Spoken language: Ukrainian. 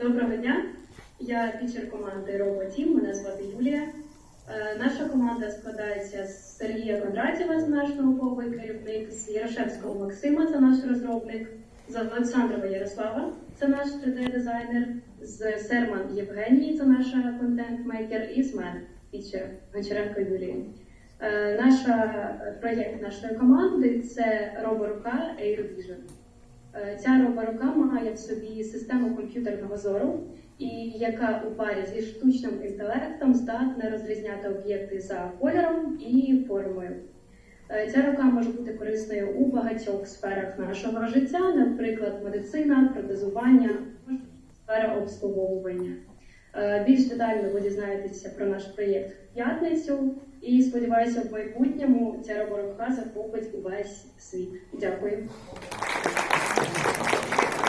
Доброго дня. Я тічер команди RoboTeam, мене звати Юлія. Е, Наша команда складається з Сергія Кондратєва, це наш науковий керівник, з Ярошевського Максима, це наш розробник, з Олександрова Ярослава, це наш 3D-дизайнер, з Серман Євгенії, це наша контент-мейкер, і з мене, тічер Гончаренко Юлія. Е, Наша проєкт нашої команди це роборука Air Vision. Е, Ця роборука має в собі систему комп'ютерного зору, і яка у парі зі штучним інтелектом здатна розрізняти об'єкти за кольором і формою. Е, Ця рука може бути корисною у багатьох сферах нашого життя, наприклад, медицина, протезування, сфера обслуговування. Е, Більш детально ви дізнаєтеся про наш проєкт в п'ятницю, і сподіваюся, в майбутньому ця роборука захопить увесь світ. Дякую.